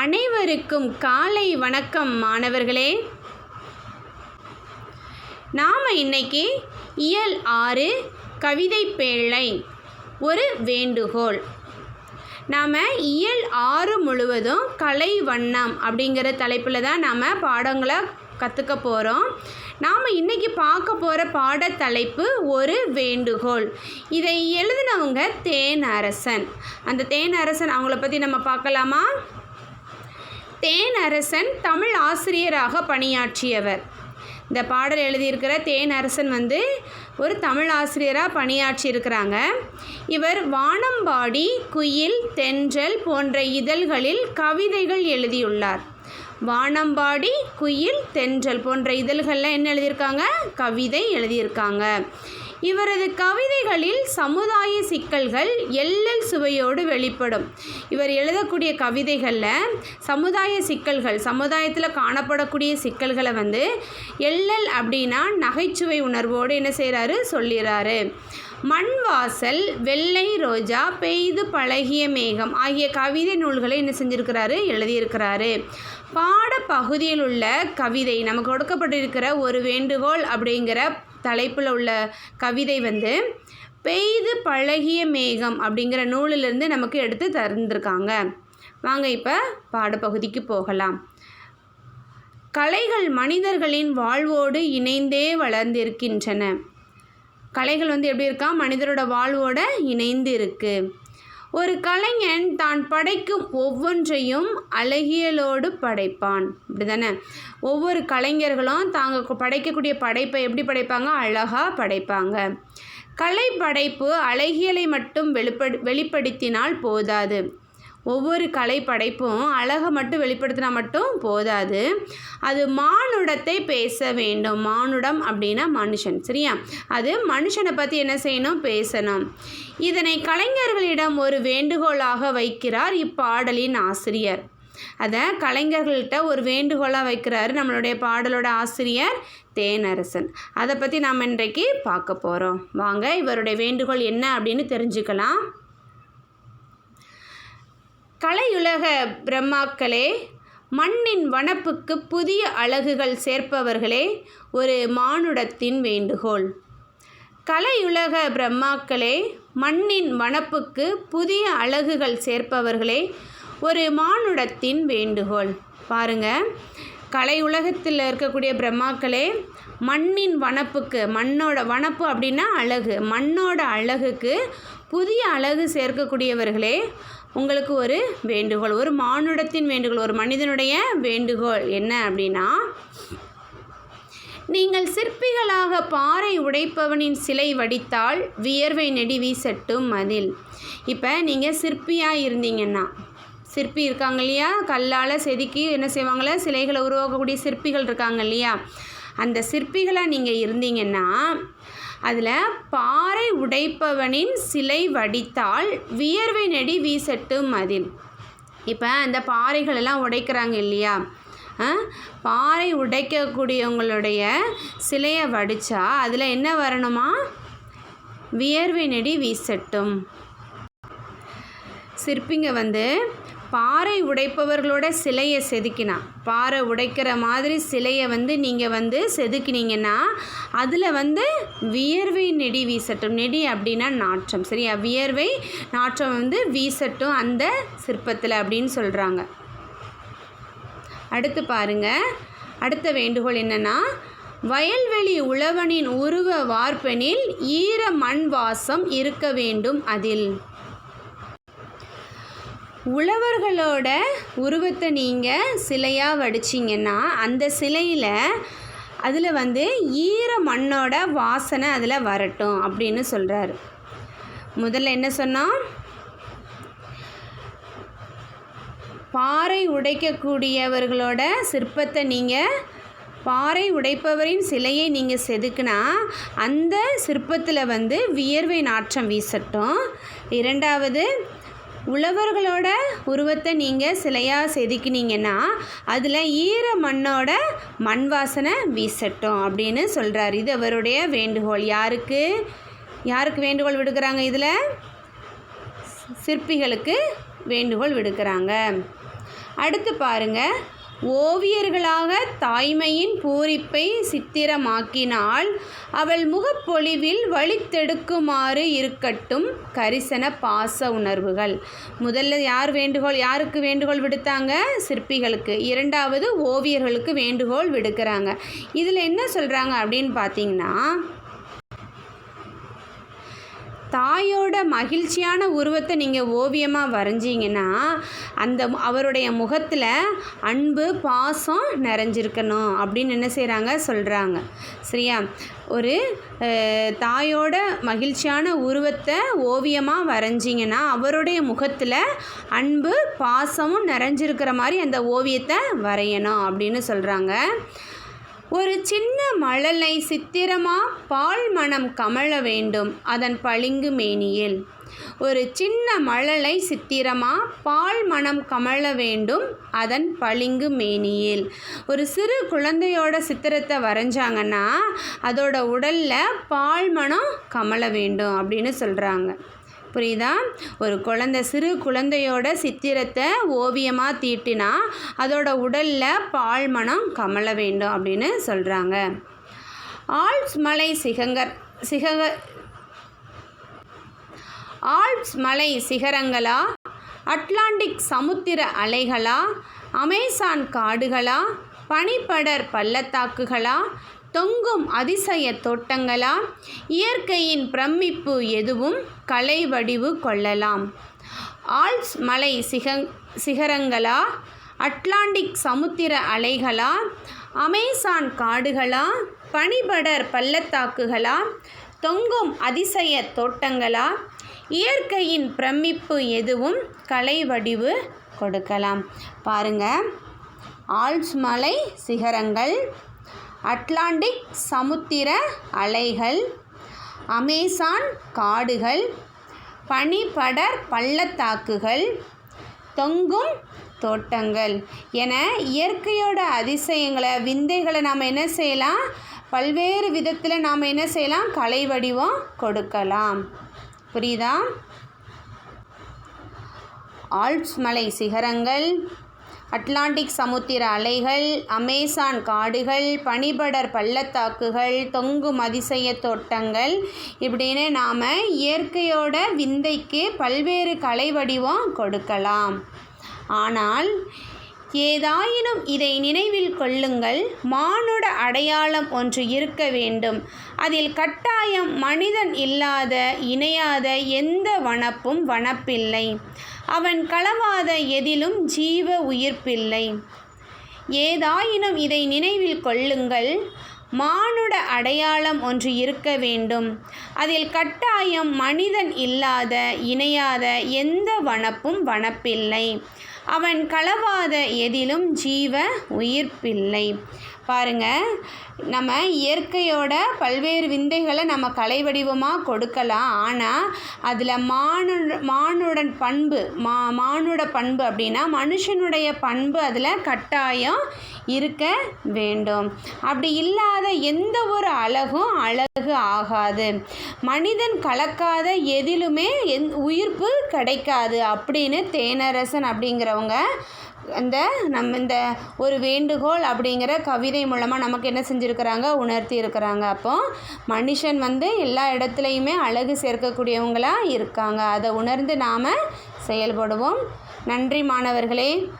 அனைவருக்கும் காலை வணக்கம் மாணவர்களே. நாம் இன்னைக்கு இயல் ஆறு கவிதை பேழை ஒரு வேண்டுகோள். நாம் இயல் ஆறு முழுவதும் கலை வண்ணம் அப்படிங்கிற தலைப்பில் தான் நாம் பாடங்களை கற்றுக்க போகிறோம் நாம் இன்றைக்கி பார்க்க போகிற பாடத்தலைப்பு ஒரு வேண்டுகோள். இதை எழுதினவங்க தேன் அரசன். அந்த தேன் அரசன் அவங்கள பற்றி நம்ம பார்க்கலாமா? தேனரசன் தமிழ் ஆசிரியராக பணியாற்றியவர். இந்த பாடல் எழுதியிருக்கிற தேன் அரசன் வந்து ஒரு தமிழ் ஆசிரியராக பணியாற்றியிருக்கிறாங்க. இவர் வானம்பாடி குயில் தென்றல் போன்ற இதழ்களில் கவிதைகள் எழுதியுள்ளார். வானம்பாடி குயில் தென்றல் போன்ற இதழ்களில் என்ன எழுதியிருக்காங்க? கவிதை எழுதியிருக்காங்க. இவரது கவிதைகளில் சமுதாய சிக்கல்கள் எல்லல் சுவையோடு வெளிப்படும். இவர் எழுதக்கூடிய கவிதைகளில் சமுதாய சிக்கல்கள் சமுதாயத்தில் காணப்படக்கூடிய சிக்கல்களை வந்து எல்லல் அப்படின்னா நகைச்சுவை உணர்வோடு என்ன செய்கிறாரு சொல்லிடுறாரு மண் வாசல் வெள்ளை ரோஜா பெய்து பழகிய மேகம் ஆகிய கவிதை நூல்களை என்ன செஞ்சிருக்கிறாரு? எழுதியிருக்கிறாரு. பாட பகுதியில் உள்ள கவிதை நமக்கு கொடுக்கப்பட்டிருக்கிற ஒரு வேண்டுகோள் அப்படிங்கிற தலைப்பில் உள்ள கவிதை வந்து பெய்து பழகிய மேகம் அப்படிங்கிற நூலிலிருந்து நமக்கு எடுத்து தந்திருக்காங்க. வாங்க இப்போ பாடப்பகுதிக்கு போகலாம். கலைகள் மனிதர்களின் வாழ்வோடு இணைந்தே வளர்ந்திருக்கின்றன. கலைகள் வந்து எப்படி இருக்கா? மனிதரோட வாழ்வோட இணைந்து இருக்குது ஒரு கலைஞன் தான் படைக்கும் ஒவ்வொன்றையும் அழகியலோடு படைப்பான். அப்படிதானே? ஒவ்வொரு கலைஞர்களும் தாங்க படைக்கக்கூடிய படைப்பை எப்படி படைப்பாங்க? அழகாக படைப்பாங்க. கலை படைப்பு அழகியலை மட்டும் வெளிப்படு வெளிப்படுத்தினால் போதாது. ஒவ்வொரு கலை படைப்பும் அழகை மட்டும் வெளிப்படுத்தினா மட்டும் போதாது. அது மானுடத்தை பேச வேண்டும். மானுடம் அப்படின்னா மனுஷன் சரியா? அது மனுஷனை பற்றி என்ன செய்யணும்? பேசணும். இதனை கலைஞர்களிடம் ஒரு வேண்டுகோளாக வைக்கிறார் இப்பாடலின் ஆசிரியர். அதை கலைஞர்கள்ட்ட ஒரு வேண்டுகோளாக வைக்கிறாரு நம்மளுடைய பாடலோட ஆசிரியர் தேனரசன். அதை பற்றி நாம் இன்றைக்கு பார்க்க போகிறோம் வாங்க இவருடைய வேண்டுகோள் என்ன அப்படின்னு தெரிஞ்சுக்கலாம். கலையுலக பிரம்மாக்களே மண்ணின் வனப்புக்கு புதிய அழகுகள் சேர்ப்பவர்களே ஒரு மானுடத்தின் வேண்டுகோள். கலையுலக பிரம்மாக்களே மண்ணின் வனப்புக்கு புதிய அழகுகள் சேர்ப்பவர்களே ஒரு மானுடத்தின் வேண்டுகோள். பாருங்க கலை உலகத்தில் இருக்கக்கூடிய பிரம்மாக்களே மண்ணின் வனப்புக்கு மண்ணோட வனப்பு அப்படின்னா அழகு மண்ணோட அழகுக்கு புதிய அழகு சேர்க்கக்கூடியவர்களே உங்களுக்கு ஒரு வேண்டுகோள் ஒரு மானுடத்தின் வேண்டுகோள் ஒரு மனிதனுடைய வேண்டுகோள் என்ன அப்படின்னா நீங்கள் சிற்பிகளாக பாறை உடைப்பவனின் சிலை வடித்தால் வியர்வை நெடி வீசட்டும் அதில். இப்போ நீங்கள் சிற்பியாக இருந்தீங்கன்னா சிற்பி இருக்காங்க இல்லையா? கல்லால் செதுக்கி என்ன செய்வாங்களே சிலைகளை உருவாக்கக்கூடிய சிற்பிகள் இருக்காங்க இல்லையா? அந்த சிற்பிகளாக நீங்கள் இருந்தீங்கன்னா அதில் பாறை உடைப்பவனின் சிலை வடித்தால் வியர்வை நெடி வீசட்டும் அதில். இப்போ அந்த பாறைகளெல்லாம் உடைக்கிறாங்க இல்லையா? பாறை உடைக்கக்கூடியவங்களுடைய சிலையை வடித்தா அதில் என்ன வரணுமா? வியர்வை நெடி வீசட்டும். சிற்பிங்க வந்து பாறை உடைப்பவர்களோட சிலையை செதுக்கினா. பாறை உடைக்கிற மாதிரி சிலையை வந்து நீங்கள் வந்து செதுக்கினீங்கன்னா அதில் வந்து வியர்வை நெடி வீசட்டும். நெடி அப்படின்னா நாற்றம். சரியா? வியர்வை நாற்றம் வந்து வீசட்டும் அந்த சிற்பத்தில் அப்படின்னு சொல்கிறாங்க அடுத்து பாருங்க. அடுத்த வேண்டுகோள் என்னென்னா வயல்வெளி உழவனின் உருவ வார்ப்பெனில் ஈர மண் வாசம் இருக்க வேண்டும் அதில். உழவர்களோட உருவத்தை நீங்கள் சிலையாக வடிச்சிங்கன்னா அந்த சிலையில் அதில் வந்து ஈர மண்ணோட வாசனை அதில் வரட்டும் அப்படின்னு சொல்கிறாரு முதல்ல என்ன சொன்னால் பாறை உடைக்கக்கூடியவர்களோட சிற்பத்தை நீங்கள் பாறை உடைப்பவரின் சிலையை நீங்கள் செதுக்குனா அந்த சிற்பத்தில் வந்து வியர்வை நாற்றம் வீசட்டும். இரண்டாவது உழவர்களோட உருவத்தை நீங்கள் சிலையாக செதுக்கினீங்கன்னா அதில் ஈர மண்ணோட மண் வாசனை வீசட்டும் அப்படின்னு சொல்கிறார் இது அவருடைய வேண்டுகோள். யாருக்கு? யாருக்கு வேண்டுகோள் விடுக்கிறாங்க இதில்? சிற்பிகளுக்கு வேண்டுகோள் விடுக்கிறாங்க. அடுத்து பாருங்கள் ஓவியர்களாக தாய்மையின் பூரிப்பை சித்திரமாக்கினால் அவள் முகப்பொழிவில் வழித்தெடுக்குமாறு இருக்கட்டும் கரிசன பாச உணர்வுகள். முதல்ல யார் வேண்டுகோள் யாருக்கு வேண்டுகோள் விடுத்தாங்க? சிற்பிகளுக்கு. இரண்டாவது ஓவியர்களுக்கு வேண்டுகோள் விடுக்கிறாங்க. இதில் என்ன சொல்கிறாங்க அப்படின்னு பார்த்தீங்கன்னா தாயோட மகிழ்ச்சியான உருவத்தை நீங்கள் ஓவியமாக வரைஞ்சிங்கன்னா அந்த அவருடைய முகத்தில் அன்பு பாசம் நிறைஞ்சிருக்கணும் அப்படின்னு என்ன செய்கிறாங்க சொல்கிறாங்க சரியா? ஒரு தாயோட மகிழ்ச்சியான உருவத்தை ஓவியமாக வரைஞ்சிங்கன்னா அவருடைய முகத்தில் அன்பு பாசமும் நிறைஞ்சிருக்கிற மாதிரி அந்த ஓவியத்தை வரையணும் அப்படின்னு சொல்கிறாங்க ஒரு சின்ன மழலை சித்திரமா பால் மணம் கமழ வேண்டும் அதன் பளிங்கு மேனியில். ஒரு சின்ன மழலை சித்திரமா பால் மணம் கமழ வேண்டும் அதன் பளிங்கு மேனியில். ஒரு சிறு குழந்தையோட சித்திரத்தை வரைஞ்சாங்கன்னா அதோட உடலில் பால் மணம் கமழ வேண்டும் அப்படின்னு சொல்கிறாங்க புரியுதா? ஒரு குழந்தை சிறு குழந்தையோட சித்திரத்தை ஓவியமாக தீட்டினா அதோட உடலில் பால் மனம் கமழ வேண்டும் அப்படின்னு சொல்கிறாங்க ஆல்ப்ஸ் மலை சிகங்கர் சிகக ஆல்ப்ஸ் மலை சிகரங்களா? அட்லாண்டிக் சமுத்திர அலைகளா? அமேசான் காடுகளா? பனிப்படர் பள்ளத்தாக்குகளா? தொங்கும் அதிசய தோட்டங்களா? இயற்கையின் பிரமிப்பு எதுவும் கலை வடிவு கொள்ளலாம். ஆல்ப்ஸ் மலை சிகங் சிகரங்களா? அட்லாண்டிக் சமுத்திர அலைகளா? அமேசான் காடுகளா? பனிபடர் பள்ளத்தாக்குகளா? தொங்கும் அதிசய தோட்டங்களா? இயற்கையின் பிரமிப்பு எதுவும் கலை வடிவு கொடுக்கலாம். பாருங்கள் ஆல்ப்ஸ் மலை சிகரங்கள் அட்லாண்டிக் சமுத்திர அலைகள் அமேசான் காடுகள் பனிபடர் பள்ளத்தாக்குகள் தொங்கும் தோட்டங்கள் என இயற்கையோட அதிசயங்களை விந்தைகளை நாம் என்ன செய்யலாம்? பல்வேறு விதத்தில் நாம் என்ன செய்யலாம்? கலை வடிவம் கொடுக்கலாம். புரியுதா? ஆல்ப்ஸ் மலை சிகரங்கள் அட்லாண்டிக் சமுத்திர அலைகள் அமேசான் காடுகள் பனிபடர் பள்ளத்தாக்குகள் தொங்கும் அதிசய தோட்டங்கள் இப்படின்னு நாம் இயற்கையோட விந்தைக்கு பல்வேறு கலை வடிவம் கொடுக்கலாம். ஆனால் ஏதாயினும் இதை நினைவில் கொள்ளுங்கள் மானுட அடையாளம் ஒன்று இருக்க வேண்டும். அதில் கட்டாயம் மனிதன் இல்லாத இணையாத எந்த வனப்பும் வனப்பில்லை. அவன் களவாத எதிலும் ஜீவ உயிர்ப்பில்லை. ஏதாயினும் இதை நினைவில் கொள்ளுங்கள் மானுட அடையாளம் ஒன்று இருக்க வேண்டும். அதில் கட்டாயம் மனிதன் இல்லாத இணையாத எந்த வனப்பும் வனப்பில்லை. அவன் களவாத எதிலும் ஜீவ உயிர்ப்பில்லை. பாருங்கள் நம்ம இயற்கையோட பல்வேறு விந்தைகளை நம்ம கலை வடிவமாக கொடுக்கலாம். ஆனால் அதில் மானு மானுடன் பண்பு மா மானுட பண்பு அப்படின்னா மனுஷனுடைய பண்பு அதில் கட்டாயம் இருக்க வேண்டும். அப்படி இல்லாத எந்த ஒரு அழகும் அழகு ஆகாது. மனிதன் கலக்காத எதிலுமே எந் உயிர்ப்பு கிடைக்காது அப்படின்னு தேனரசன் அப்படிங்கிறவங்க அந்த நம்ம இந்த ஒரு வேண்டுகோள் அப்படிங்கிற கவிதை மூலமாக நமக்கு என்ன செஞ்சுருக்கிறாங்க? உணர்த்தி இருக்கிறாங்க. அப்போ மனுஷன் வந்து எல்லா இடத்துலையுமே அழகு சேர்க்கக்கூடியவங்களாக இருக்காங்க. அதை உணர்ந்து நாம் செயல்படுவோம். நன்றி மாணவர்களே.